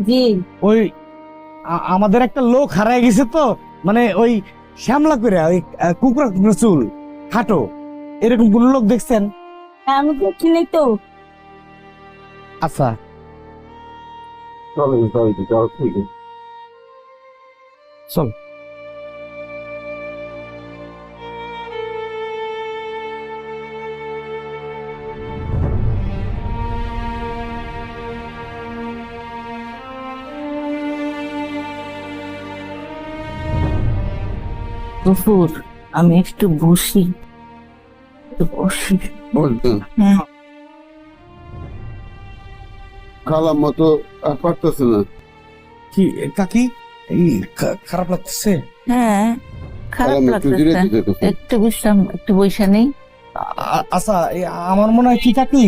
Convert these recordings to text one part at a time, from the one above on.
জি। ওই আমাদের একটা লোক হারায় গেছে তো মানে ওই শ্যামলা করে ওই কুকুরা কুকরা চুল খাটো। এরকম কোন লোক দেখছেন? আমি তো চিনি তো। আচ্ছা। চল চল ঠিক চল। দুপুর আমি একটু বসি। একটু বসি। বলতেন হ্যাঁ। মতো আর পারতেছে না। কি কাকি এই খারাপ লাগতেছে? হ্যাঁ খারাপ একটু লাগতেছে। একটু বিশ্রাম একটু বৈশা নেই। আচ্ছা আমার মনে হয় কি কাকি?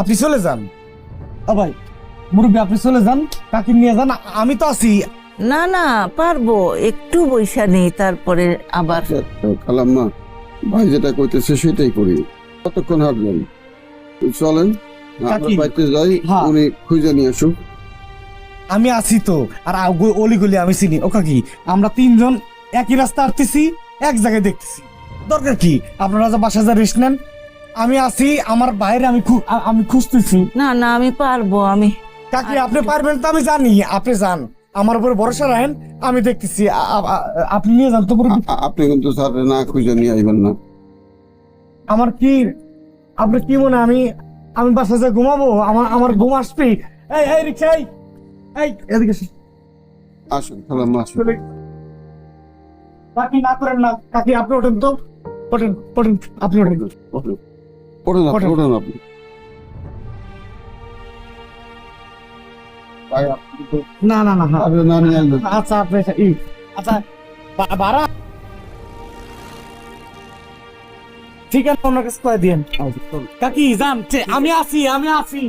আপনি চলে যান। ও ভাই মুরব্বী আপনি চলে যান কাকি নিয়ে যান। আমি তো আছি। না না পারব। একটু বৈশা নেই তারপরে আবার। খালাম মা ভাই যেটা কইতেছে সেটাই করি। কতক্ষণ হাঁটবেন চলেন আমরা বাড়িতে যাই হ্যাঁ। উনি খুঁজে নিয়ে আসুক। আমি আছি তো আর অলি গলি আমি চিনি। ও কাকি আমরা তিনজন একই রাস্তা আসতেছি এক জায়গায় দেখতেছি। দরকার কি? আপনারা যা বাসা যা রেস্ট নেন আমি আছি আমার বাইরে আমি খু- আমি খুঁজতেছি। না না আমি পারব আমি কাকি আপনি পারবেন তো আমি জানি আপনি যান। আমার উপরে ভরসা রাখেন আমি দেখতেছি আপনি নিয়ে যান তো আপনি কিন্তু স্যার না খুঁজে নিয়ে আইবেন না। আমার কি আপনি কি মনে আমি আমি বাসা যা ঘুমাবো আমার আমার ঘুম আসবে? এই এই রিক্সা এই এই এদিকে। আসুন। খালাম মা আসুন। কাকি না করেন না কাকি আপনি ওঠেন তো? ওঠেন ওঠেন আপনি ওঠেন। পড়েন আপনি ওঠেন। ওঠেন আপনি। না না না। না। আচ্ছা আপনি আচ্ছা বারা। ঠিক আছে অন্য কাছে দিয়েন। কাকি যান আমি আছি আমি আছি